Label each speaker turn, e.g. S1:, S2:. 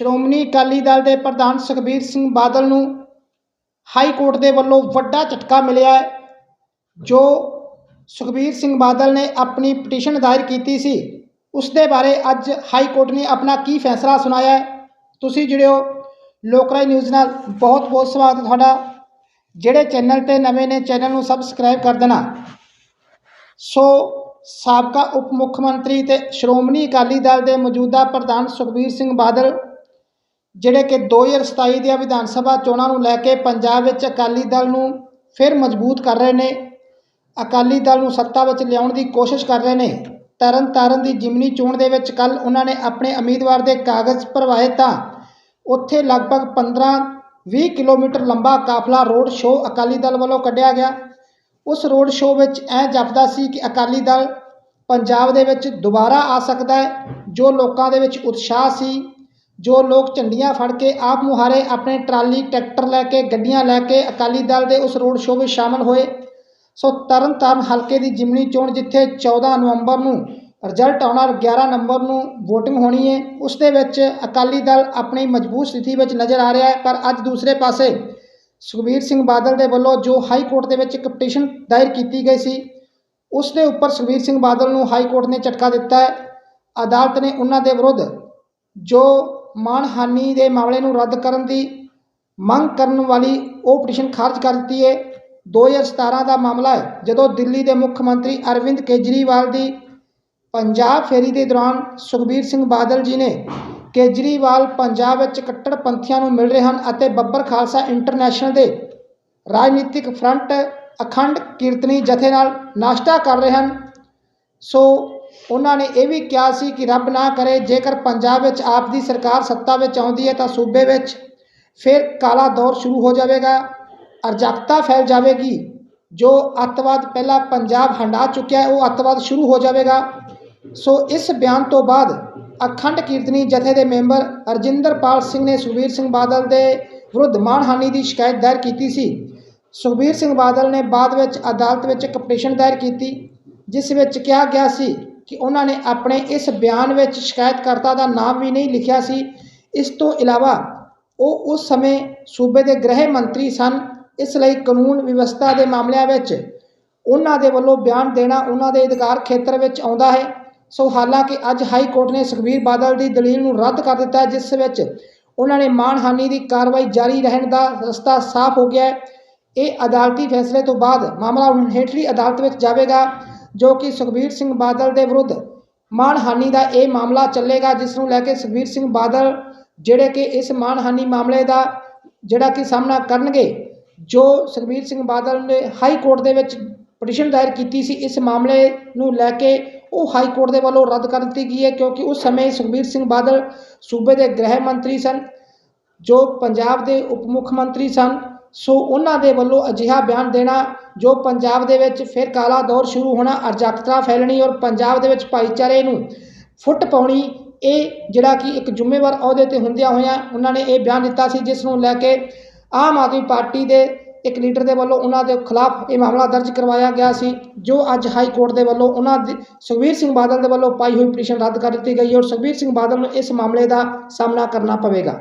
S1: ਸ਼੍ਰੋਮਣੀ ਅਕਾਲੀ ਦਲ ਦੇ ਪ੍ਰਧਾਨ ਸੁਖਬੀਰ ਸਿੰਘ ਬਾਦਲ ਨੂੰ ਹਾਈ ਕੋਰਟ ਦੇ ਵੱਲੋਂ ਵੱਡਾ ਝਟਕਾ ਮਿਲਿਆ ਹੈ, ਜੋ ਸੁਖਬੀਰ ਸਿੰਘ ਬਾਦਲ ਨੇ ਆਪਣੀ ਪਟੀਸ਼ਨ ਦਾਇਰ ਕੀਤੀ ਸੀ। ਉਸ ਦੇ ਬਾਰੇ ਅੱਜ ਹਾਈ ਕੋਰਟ ਨੇ ਆਪਣਾ ਕੀ ਫੈਸਲਾ ਸੁਣਾਇਆ ਹੈ? ਤੁਸੀਂ ਜੁੜਿਓ ਲੋਕਰਾਈ ਨਿਊਜ਼ ਨਾਲ। ਬਹੁਤ ਬਹੁਤ ਸਵਾਗਤ ਤੁਹਾਡਾ। ਜਿਹੜੇ ਚੈਨਲ ਤੇ ਨਵੇਂ ਨੇ, ਚੈਨਲ ਨੂੰ ਸਬਸਕ੍ਰਾਈਬ ਕਰ ਦੇਣਾ। ਸੋ ਸਾਬਕਾ ਉਪ ਮੁੱਖ ਮੰਤਰੀ ਤੇ ਸ਼੍ਰੋਮਣੀ ਅਕਾਲੀ ਦਲ ਦੇ ਮੌਜੂਦਾ ਪ੍ਰਧਾਨ ਸੁਖਬੀਰ ਸਿੰਘ ਬਾਦਲ ਜਿਹੜੇ ਕਿ 2027 ਦੀਆਂ ਵਿਧਾਨ ਸਭਾ ਚੋਣਾਂ ਨੂੰ ਲੈ ਕੇ ਪੰਜਾਬ ਵਿੱਚ ਅਕਾਲੀ ਦਲ ਨੂੰ ਫਿਰ ਮਜ਼ਬੂਤ ਕਰ ਰਹੇ ਨੇ, ਅਕਾਲੀ ਦਲ ਨੂੰ ਸੱਤਾ ਵਿੱਚ ਲਿਆਉਣ ਦੀ ਕੋਸ਼ਿਸ਼ ਕਰ ਰਹੇ ਨੇ ਤਰਨ ਤਾਰਨ ਦੀ ਜਿਮਨੀ ਚੋਣ ਦੇ ਵਿੱਚ ਕੱਲ ਉਹਨਾਂ ਨੇ ਆਪਣੇ ਉਮੀਦਵਾਰ ਦੇ ਕਾਗਜ਼ ਭਰਵਾਏ ਤਾਂ ਉੱਥੇ ਲਗਭਗ 15-20 ਕਿਲੋਮੀਟਰ ਲੰਬਾ ਕਾਫਲਾ ਰੋਡ ਸ਼ੋਅ ਅਕਾਲੀ ਦਲ ਵੱਲੋਂ ਕੱਢਿਆ ਗਿਆ। ਉਸ ਰੋਡ ਸ਼ੋਅ ਵਿੱਚ ਇਹ ਜਾਪਦਾ ਸੀ ਕਿ ਅਕਾਲੀ ਦਲ ਪੰਜਾਬ ਦੇ ਵਿੱਚ ਦੁਬਾਰਾ ਆ ਸਕਦਾ ਹੈ, ਜੋ ਲੋਕਾਂ ਦੇ ਵਿੱਚ ਉਤਸ਼ਾਹ ਸੀ। ਜੋ ਲੋਕ ਝੰਡੀਆਂ ਫੜ ਕੇ ਆਪ ਮੁਹਾਰੇ ਆਪਣੇ ਟਰਾਲੀ, ਟਰੈਕਟਰ ਲੈ ਕੇ, ਗੱਡੀਆਂ ਲੈ ਕੇ ਅਕਾਲੀ ਦਲ ਦੇ ਉਸ ਰੋਡ ਸ਼ੋਅ ਵਿੱਚ ਸ਼ਾਮਲ ਹੋਏ। ਸੋ ਤਰਨਤਾਰਨ ਹਲਕੇ ਦੀ ਜਿਮਨੀ ਚੋਣ ਜਿੱਥੇ 14 ਨਵੰਬਰ ਨੂੰ ਰਿਜ਼ਲਟ ਆਉਣਾ ਔਰ 11 ਨਵੰਬਰ ਨੂੰ VOTING ਹੋਣੀ ਹੈ, ਉਸ ਦੇ ਵਿੱਚ ਅਕਾਲੀ ਦਲ ਆਪਣੀ ਮਜ਼ਬੂਤ ਸਥਿਤੀ ਵਿੱਚ ਨਜ਼ਰ ਆ ਰਿਹਾ ਹੈ, ਪਰ ਅੱਜ ਦੂਸਰੇ ਪਾਸੇ ਸੁਖਬੀਰ ਸਿੰਘ ਬਾਦਲ ਦੇ ਵੱਲੋਂ ਜੋ ਹਾਈ ਕੋਰਟ ਦੇ ਵਿੱਚ ਇੱਕ ਪਟੀਸ਼ਨ ਦਾਇਰ ਕੀਤੀ ਗਈ ਸੀ, ਉਸ ਦੇ ਉੱਪਰ ਸੁਖਬੀਰ ਸਿੰਘ ਬਾਦਲ ਨੂੰ ਹਾਈ ਕੋਰਟ ਨੇ ਝਟਕਾ ਦਿੱਤਾ ਹੈ। ਅਦਾਲਤ ਨੇ ਉਹਨਾਂ ਦੇ ਵਿਰੁੱਧ ਜੋ ਮਾਣਹਾਨੀ ਦੇ ਮਾਮਲੇ ਨੂੰ ਰੱਦ ਕਰਨ ਦੀ ਮੰਗ ਕਰਨ ਵਾਲੀ ਉਹ ਪਟੀਸ਼ਨ ਖਾਰਜ ਕਰ ਦਿੱਤੀ ਹੈ 2017 ਦਾ ਮਾਮਲਾ ਹੈ, ਜਦੋਂ ਦਿੱਲੀ ਦੇ ਮੁੱਖ ਮੰਤਰੀ ਅਰਵਿੰਦ ਕੇਜਰੀਵਾਲ ਦੀ ਪੰਜਾਬ ਫੇਰੀ ਦੇ ਦੌਰਾਨ ਸੁਖਬੀਰ ਸਿੰਘ ਬਾਦਲ ਜੀ ਨੇ ਕੇਜਰੀਵਾਲ ਪੰਜਾਬ ਵਿੱਚ ਕੱਟੜਪੰਥੀਆਂ ਨੂੰ ਮਿਲ ਰਹੇ ਹਨ ਅਤੇ ਬੱਬਰ ਖਾਲਸਾ ਇੰਟਰਨੈਸ਼ਨਲ ਦੇ ਰਾਜਨੀਤਿਕ ਫਰੰਟ ਅਖੰਡ ਕੀਰਤਨੀ ਜਥੇ ਨਾਲ ਨਾਸ਼ਤਾ ਕਰ ਰਹੇ ਹਨ। ਸੋ ਉਹਨਾਂ ਨੇ ਇਹ ਵੀ ਕਿਹਾ ਸੀ ਕਿ ਰੱਬ ਨਾ ਕਰੇ, ਜੇਕਰ ਪੰਜਾਬ ਵਿੱਚ ਆਪ ਦੀ ਸਰਕਾਰ ਸੱਤਾ ਵਿੱਚ ਆਉਂਦੀ ਹੈ ਤਾਂ ਸੂਬੇ ਵਿੱਚ ਫਿਰ ਕਾਲਾ ਦੌਰ ਸ਼ੁਰੂ ਹੋ ਜਾਵੇਗਾ ਅਰਜਕਤਾ ਫੈਲ ਜਾਵੇਗੀ। ਜੋ ਅੱਤਵਾਦ ਪਹਿਲਾਂ ਪੰਜਾਬ ਹੰਡਾ ਚੁੱਕਿਆ ਹੈ, ਉਹ ਅੱਤਵਾਦ ਸ਼ੁਰੂ ਹੋ ਜਾਵੇਗਾ। ਸੋ ਇਸ ਬਿਆਨ ਤੋਂ ਬਾਅਦ ਅਖੰਡ ਕੀਰਤਨੀ ਜਥੇ ਦੇ ਮੈਂਬਰ ਅਰਜਿੰਦਰਪਾਲ ਸਿੰਘ ਨੇ ਸੁਖਬੀਰ ਸਿੰਘ ਬਾਦਲ ਦੇ ਵਿਰੁੱਧ ਮਾਣਹਾਨੀ ਦੀ ਸ਼ਿਕਾਇਤ ਦਾਇਰ ਕੀਤੀ ਸੀ। ਸੁਖਬੀਰ ਸਿੰਘ ਬਾਦਲ ਨੇ ਬਾਅਦ ਵਿੱਚ ਅਦਾਲਤ ਵਿੱਚ ਇੱਕ ਪਟੀਸ਼ਨ ਦਾਇਰ ਕੀਤੀ, ਜਿਸ ਵਿੱਚ ਕਿਹਾ ਗਿਆ ਸੀ ਕਿ ਉਹਨਾਂ ਨੇ ਆਪਣੇ ਇਸ ਬਿਆਨ ਵਿੱਚ ਸ਼ਿਕਾਇਤਕਰਤਾ ਦਾ ਨਾਮ ਵੀ ਨਹੀਂ ਲਿਖਿਆ ਸੀ। ਇਸ ਤੋਂ ਇਲਾਵਾ ਉਹ ਉਸ ਸਮੇਂ ਸੂਬੇ ਦੇ ਗ੍ਰਹਿ ਮੰਤਰੀ ਸਨ। ਇਸ ਲਈ ਕਾਨੂੰਨ ਵਿਵਸਥਾ ਦੇ ਮਾਮਲਿਆਂ ਵਿੱਚ ਉਹਨਾਂ ਦੇ ਵੱਲੋਂ ਬਿਆਨ ਦੇਣਾ ਉਹਨਾਂ ਦੇ ਅਧਿਕਾਰ ਖੇਤਰ ਵਿੱਚ ਆਉਂਦਾ ਹੈ। ਸੋ ਹਾਲਾਂਕਿ ਅੱਜ ਹਾਈ ਕੋਰਟ ਨੇ ਸੁਖਬੀਰ ਬਾਦਲ ਦੀ ਦਲੀਲ ਨੂੰ ਰੱਦ ਕਰ ਦਿੱਤਾ ਜਿਸ ਵਿੱਚ ਉਹਨਾਂ ਨੇ ਮਾਣਹਾਨੀ ਦੀ ਕਾਰਵਾਈ ਜਾਰੀ ਰਹਿਣ ਦਾ ਰਸਤਾ ਸਾਫ਼ ਹੋ ਗਿਆ ਹੈ। ਇਹ ਅਦਾਲਤੀ ਫੈਸਲੇ ਤੋਂ ਬਾਅਦ ਮਾਮਲਾ ਹੁਣ ਹੇਠਲੀ ਅਦਾਲਤ ਵਿੱਚ ਜਾਵੇਗਾ। ਜੋ ਕਿ ਸੁਖਬੀਰ ਸਿੰਘ ਬਾਦਲ ਦੇ ਵਿਰੁੱਧ ਮਾਣਹਾਨੀ ਦਾ ਇਹ ਮਾਮਲਾ ਚੱਲੇਗਾ, ਜਿਸ ਨੂੰ ਲੈ ਕੇ ਸੁਖਬੀਰ ਸਿੰਘ ਬਾਦਲ ਜਿਹੜੇ ਕਿ ਇਸ ਮਾਣਹਾਨੀ ਮਾਮਲੇ ਦਾ ਜਿਹੜਾ ਕਿ ਸਾਹਮਣਾ ਕਰਨਗੇ, ਜੋ ਸੁਖਬੀਰ ਸਿੰਘ ਬਾਦਲ ਨੇ ਹਾਈ ਕੋਰਟ ਦੇ ਵਿੱਚ ਪਟੀਸ਼ਨ ਦਾਇਰ ਕੀਤੀ ਸੀ, ਇਸ ਮਾਮਲੇ ਨੂੰ ਲੈ ਕੇ ਉਹ ਹਾਈ ਕੋਰਟ ਦੇ ਵੱਲੋਂ ਰੱਦ ਕਰ ਦਿੱਤੀ ਗਈ ਹੈ, ਕਿਉਂਕਿ ਉਸ ਸਮੇਂ ਸੁਖਬੀਰ ਸਿੰਘ ਬਾਦਲ ਸੂਬੇ ਦੇ ਗ੍ਰਹਿ ਮੰਤਰੀ ਸਨ, ਜੋ ਪੰਜਾਬ ਦੇ ਉਪ ਮੁੱਖ ਮੰਤਰੀ ਸਨ ਸੋ ਉਹਨਾਂ ਦੇ ਵੱਲੋਂ ਅਜਿਹਾ ਬਿਆਨ ਦੇਣਾ ਜੋ ਪੰਜਾਬ ਦੇ ਵਿੱਚ ਫਿਰ ਕਾਲਾ ਦੌਰ ਸ਼ੁਰੂ ਹੋਣਾ, ਅਰਜਕਤਾ ਫੈਲਣੀ ਔਰ ਪੰਜਾਬ ਦੇ ਵਿੱਚ ਭਾਈਚਾਰੇ ਨੂੰ ਫੁੱਟ ਪਾਉਣੀ, ਇਹ ਜਿਹੜਾ ਕਿ ਇੱਕ ਜ਼ਿੰਮੇਵਾਰ ਅਹੁਦੇ ਤੇ ਹੁੰਦਿਆਂ ਹੋਇਆਂ ਉਹਨਾਂ ਨੇ ਇਹ ਬਿਆਨ ਦਿੱਤਾ ਸੀ, ਜਿਸ ਨੂੰ ਲੈ ਕੇ ਆਮ ਆਦਮੀ ਪਾਰਟੀ ਦੇ ਇੱਕ ਲੀਡਰ ਦੇ ਵੱਲੋਂ ਉਹਨਾਂ ਦੇ ਖਿਲਾਫ ਇਹ ਮਾਮਲਾ ਦਰਜ ਕਰਵਾਇਆ ਗਿਆ ਸੀ, ਜੋ ਅੱਜ ਹਾਈ ਕੋਰਟ ਦੇ ਵੱਲੋਂ ਉਹਨਾਂ ਦੀ, ਸੁਖਬੀਰ ਸਿੰਘ ਬਾਦਲ ਦੇ ਵੱਲੋਂ ਪਾਈ ਹੋਈ ਪਟੀਸ਼ਨ ਰੱਦ ਕਰ ਦਿੱਤੀ ਗਈ ਔਰ ਸੁਖਬੀਰ ਸਿੰਘ ਬਾਦਲ ਨੂੰ ਇਸ ਮਾਮਲੇ ਦਾ ਸਾਹਮਣਾ ਕਰਨਾ ਪਵੇਗਾ।